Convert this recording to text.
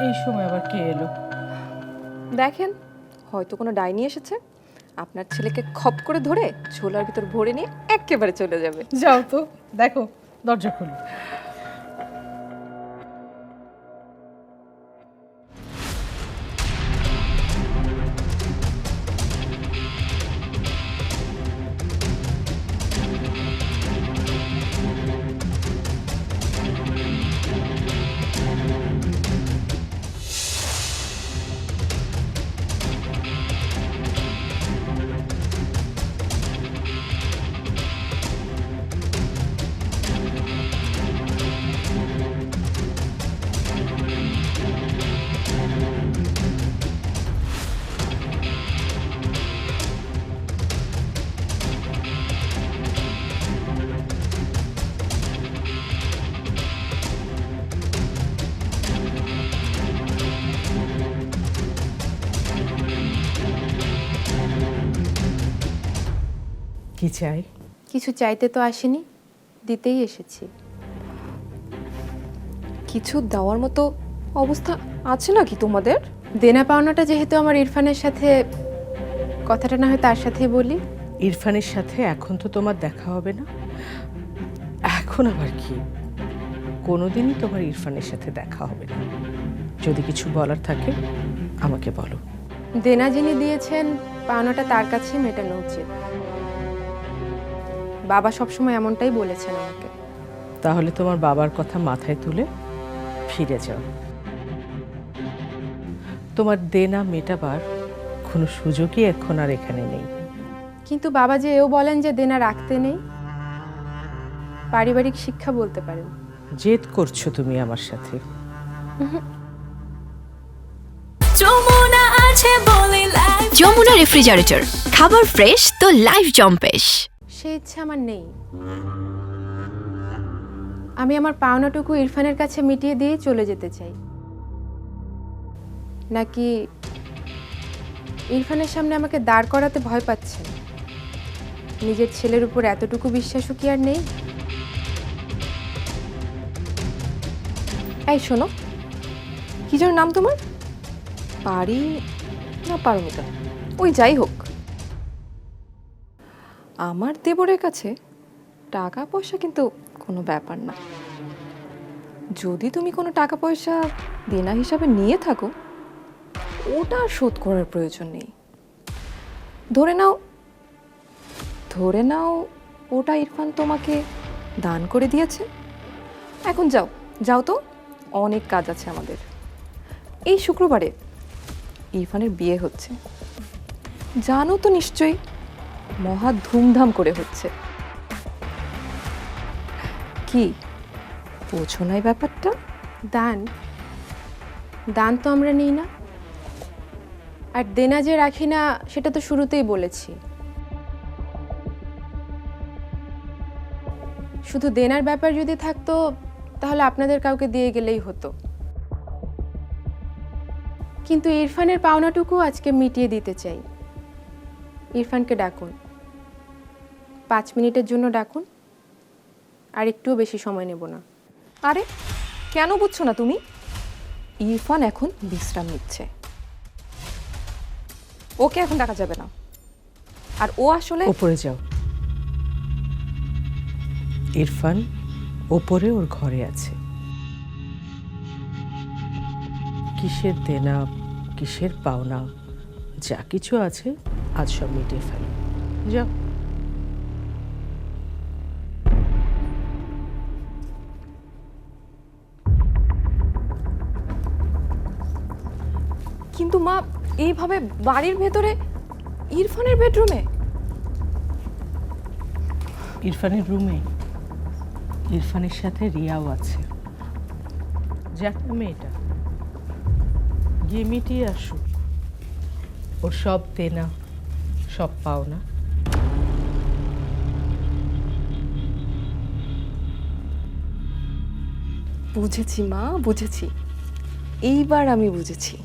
এই সময় আবার কে এলো? দেখেন হয়তো কোনো ডাইনি এসেছে। আপনার ছেলেকে খপ করে ধরে ঝোলার ভিতর ভরে নিয়ে একেবারে চলে যাবে। যাও তো দেখো দরজা খুলো। কি চাই? কিছু চাইতে তো আসেনি দিতেই এসেছি। কিছু দেওয়ার মতো অবস্থা আছে নাকি তোমাদের? দেনা পাওনাটা যেহেতু আমার ইরফানের সাথে কথাটা না হয় তার সাথেই বলি। ইরফানের সাথে এখন তো তোমার দেখা হবে না। এখন আবার কি? কোনোদিনই তোমার ইরফানের সাথে দেখা হবে না। যদি কিছু বলার থাকে আমাকে বলো। দেনা যিনি দিয়েছেন পাওনাটা তার কাছেই মেটানো উচিত। বাবা সবসময় এমনটাই বলেছেন আমাকে। তাহলে তোমার বাবার কথা মাথায় তুলে ফিরে যাও। তোমার দেনা মেটাবার কোনো সুযোগই এখন আর এখানে নেই। কিন্তু বাবা যে এও বলেন যে দেনা রাখতে নেই পারিবারিক শিক্ষা বলতে পারেন। জেদ করছ তুমি আমার সাথে। যমুনা আছে বলে যমুনা রেফ্রিজারেটর খাবার ফ্রেশ তো লাইফ জম্পেশ। সে ইচ্ছে আমার নেই। আমি আমার পাওনাটুকু ইরফানের কাছে মিটিয়ে দিয়ে চলে যেতে চাই। নাকি ইরফানের সামনে আমাকে দাঁড় করাতে ভয় পাচ্ছেন নিজের ছেলের উপর এতটুকু বিশ্বাসও কি আর নেই? এই শোনো, কি যেন নাম তোমার? পারি না পারমিতা ওই যাই হোক। আমার দেবরের কাছে টাকা পয়সা কিন্তু কোনো ব্যাপার না। যদি তুমি কোনো টাকা পয়সা দেনা হিসাবে নিয়ে থাকো, ওটা শোধ করার প্রয়োজন নেই। ধরে নাও ধরে নাও ওটা ইরফান তোমাকে দান করে দিয়েছে। এখন যাও যাও তো, অনেক কাজ আছে আমাদের। এই শুক্রবারে ইরফানের বিয়ে হচ্ছে। জানো তো নিশ্চয়ই মহা ধুমধাম করে হচ্ছে। কি? বোঝো না এই ব্যাপারটা? দান। দান তো আমরা নিই না। আর দেনা যে রাখি না, সেটা তো শুরুতেই বলেছি। শুধু দেনার ব্যাপার যদি থাকতো, তাহলে আপনাদের কাউকে দিয়ে গেলেই হতো। কিন্তু ইরফানের পাওনাটুকু আজকে মিটিয়ে দিতে চাই। ইরফানকে ডাকুন। পাঁচ মিনিটের জন্য ডাকুন আর একটুও বেশি সময় নেব না। আরে কেন বুঝছ না তুমি? ইরফান এখন বিশ্রাম নিচ্ছে। ওকে এখন ডাকা যাবে না। আর ও আসলে ওপরে যাও। ইরফান ওপরে ওর ঘরে আছে। কিসের দেনা কিসের পাওনা? যা কিছু আছে আজ সব মিটিয়ে ফেলো। যাও। কিন্তু মা এইভাবে বাড়ির ভেতরে ইরফানের বেডরুমে? ইরফানের রুমে? ইরফানের সাথে রিয়াও আছে। যাক মেয়েটা। গিয়ে মিটিয়ে আসুক। ওর সব দে না সব পাও না। বুঝেছি মা বুঝেছি। এইবার আমি বুঝেছি।